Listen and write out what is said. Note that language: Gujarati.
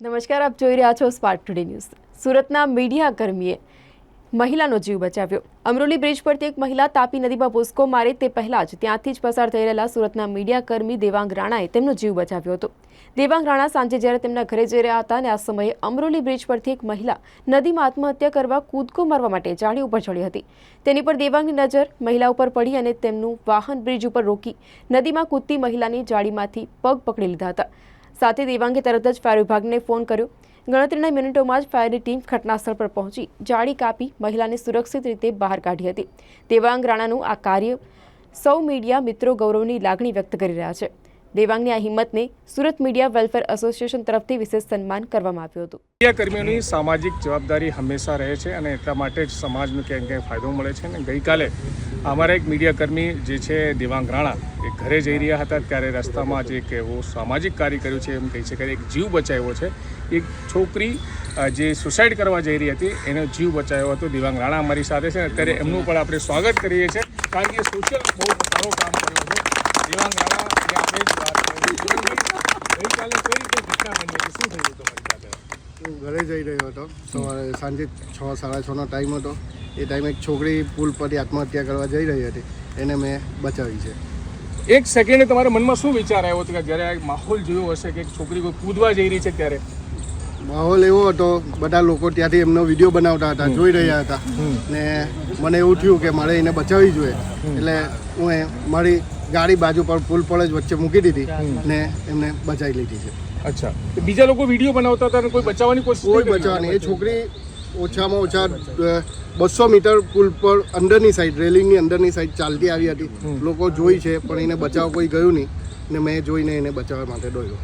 નમસ્કાર, આપ જોઈ રહ્યા છો સ્પાર્ક ટુડે ન્યૂઝ સુરતના મીડિયા કર્મીએ મહિલાનો જીવ બચાવ્યો. અમરોલી બ્રિજ પરથી એક મહિલા તાપી નદીમાં ભૂસકો મારે તે પહેલાં જ ત્યાંથી જ પસાર થઈ રહેલા સુરતના મીડિયા કર્મી દેવાંગ રાણાએ તેમનો જીવ બચાવ્યો હતો. દેવાંગ રાણા સાંજે જ્યારે તેમના ઘરે જઈ રહ્યા હતા અને આ સમયે અમરોલી બ્રિજ પરથી એક મહિલા નદીમાં આત્મહત્યા કરવા કૂદકો મારવા માટે જાળી ઉપર ચડી હતી. તેની પર દેવાંગની નજર મહિલા ઉપર પડી અને તેમનું વાહન બ્રિજ ઉપર રોકી નદીમાં કૂદતી મહિલાની જાળીમાંથી પગ પકડી લીધા હતા. સાથે દેવાંગે તરત જ ફાયર વિભાગને ફોન કર્યો. ગણતરીના મિનિટોમાં જ ફાયરની ટીમ ઘટનાસ્થળ પર પહોંચી. જાળી કાપી મહિલાને સુરક્ષિત રીતે બહાર કાઢી હતી. દેવાંગ રાણાનું આ કાર્ય સૌ મીડિયા મિત્રો ગૌરવની લાગણી વ્યક્ત કરી રહ્યા છે. દેવાંગની આ હિંમતને સુરત મીડિયા વેલફેર એસોસિએશન તરફથી વિશેષ સન્માન કરવામાં આવ્યું હતું. મીડિયા કર્મીઓની સામાજિક જવાબદારી હંમેશા રહે છે અને એટલા માટે જ સમાજને ક્યાંક ક્યાંક ફાયદો મળે છે. અને ગઈકાલે અમારા એક મીડિયા કર્મી જે છે, દેવાંગ રાણા ઘરે જઈ રહ્યા હતા ત્યારે રસ્તામાં જે એક સામાજિક કાર્ય કર્યું છે એમ કહી શકાય. એક જીવ બચાવ્યો છે. એક છોકરી જે સુસાઇડ કરવા જઈ રહી હતી, એનો જીવ બચાવ્યો હતો. દિવાંગ રાણા અમારી સાથે છે. અત્યારે એમનું પણ આપણે સ્વાગત કરીએ છીએ. કારણ કે સોશિયલ બહુ સારો કામ કર્યો છે. દિવાંગ ઘરે જઈ રહ્યો હતો. સવારે સાંજે છ, સાડા છનો ટાઈમ હતો. એ ટાઈમે એક છોકરી પુલ પરથી આત્મહત્યા કરવા જઈ રહી હતી. એને મેં બચાવી છે. એક સેકન્ડે તમારા મનમાં શું વિચાર આવ્યો હતો કે જ્યારે આ માહોલ જોયો હશે કે એક છોકરી કોઈ કૂદવા જઈ રહી છે ત્યારે? માહોલ એવો હતો બધા લોકો ત્યાંથી એમનો વીડિયો બનાવતા હતા જોઈ રહ્યા હતા. ને મને એવું થયું કે મારે એને બચાવવી જોઈએ. એટલે હું એ મારી ગાડી બાજુ પર પુલ પર જ વચ્ચે મૂકી દીધી ને એમને બચાવી લીધી છે. અચ્છા. બીજા લોકો વીડિયો બનાવતા હતા અને કોઈ બચાવવાની કોઈ? બચાવવાની એ છોકરી ઓછામાં ઓછા બસો મીટર પુલ પર અંદરની સાઈડ રેલિંગની અંદરની સાઈડ ચાલતી આવી હતી. લોકો જોઈ છે પણ એને બચાવ કોઈ ગયું નહીં. ને મેં જોઈને એને બચાવવા માટે દોડ્યો.